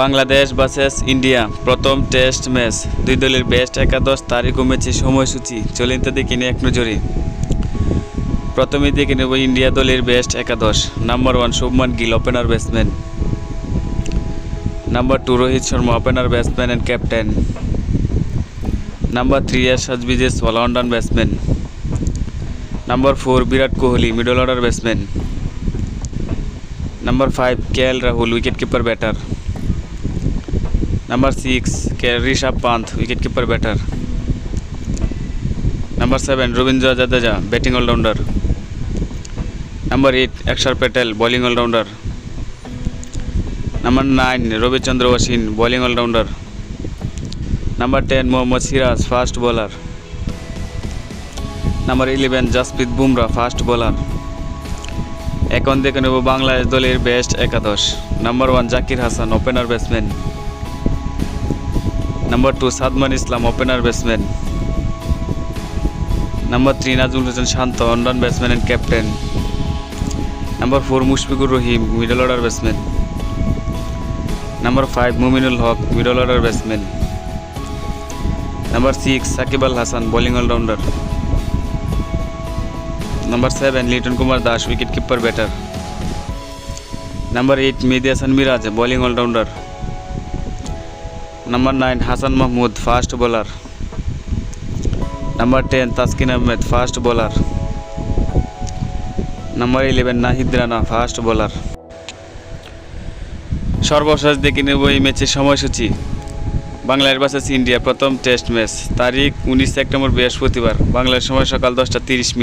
Bangladesh versus India প্রথম test match দুই দলের বেস্ট একাদশ তারিখ কমেছে সময়সূচি চলিন তো নিই এক নজরে। প্রথমে দেখে নেব ইন্ডিয়া দলের বেস্ট একাদশ। Number one Shubman Gill opener batsman number two Rohit Sharma opener batsman and captain number three Ershad বিজেস all rounder batsman number four Virat Kohli middle order batsman number five K L Rahul wicket keeper batter number six Rishabh Pant wicket keeper batter number seven Ravindra Jadeja batting all rounder number eight Axar Patel bowling all rounder number nine Ravichandran Ashwin bowling all rounder number ten Mohammed Siraj fast bowler number eleven Jasprit Bumrah fast bowler এখন দেখে নেব বাংলাদেশ দলের best একাদশ। Number one Zakir Hasan opener batsman number two Shadman Islam opener batsman number three Najmul Hossain Shanto অনরান batsman and captain number four Mushfiqur Rahim middle order batsman number five Mominul Haque middle order batsman number six Shakib Al Hasan bowling all rounder number seven Liton Kumar Das wicket keeper batter number eight Mehidy Hasan Miraz bowling all rounder number nine Hasan Mahmud fast bowler number ten Taskin Ahmed fast bowler number eleven Nahid Rana fast bowler সর্বশেষ দেখে নেব এই ম্যাচের সময়সূচি। Bangladesh versus India প্রথম test match তারিখ উনিশ September বৃহস্পতিবার বাংলার সময় সকাল দশটা তিরিশ মিনিট।